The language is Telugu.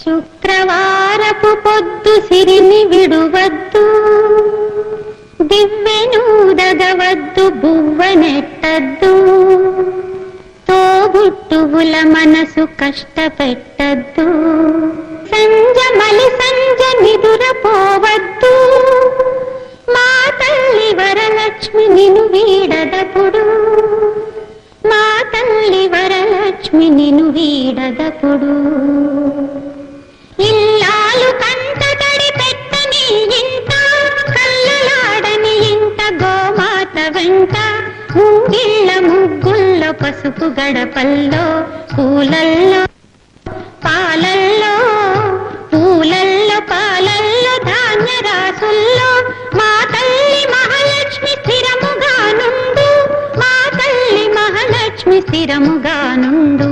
శుక్రవారపు పొద్దు సిరిని విడువద్దు. దివ్వెనూదగవద్దు బువ్వనెట్టద్దు తోబుట్టువుల మనసు కష్టపెట్టద్దు. సంజ మలి సంజ నిదురపోవద్దు మా తల్లి వరలక్ష్మి నిను వీడదపుడు. మా తల్లి వరలక్ష్మి నిను వీడదపుడు. ముంగిళ్ళ ముగ్గుల్లో పసుపు గడపల్లో పూలల్లో పాలల్లో పూలల్లో పాలల్లో ధాన్య రాసుల్లో మా తల్లి మహాలక్ష్మి స్థిరముగా నుండు మా తల్లి మహాలక్ష్మి స్థిరముగా నుండు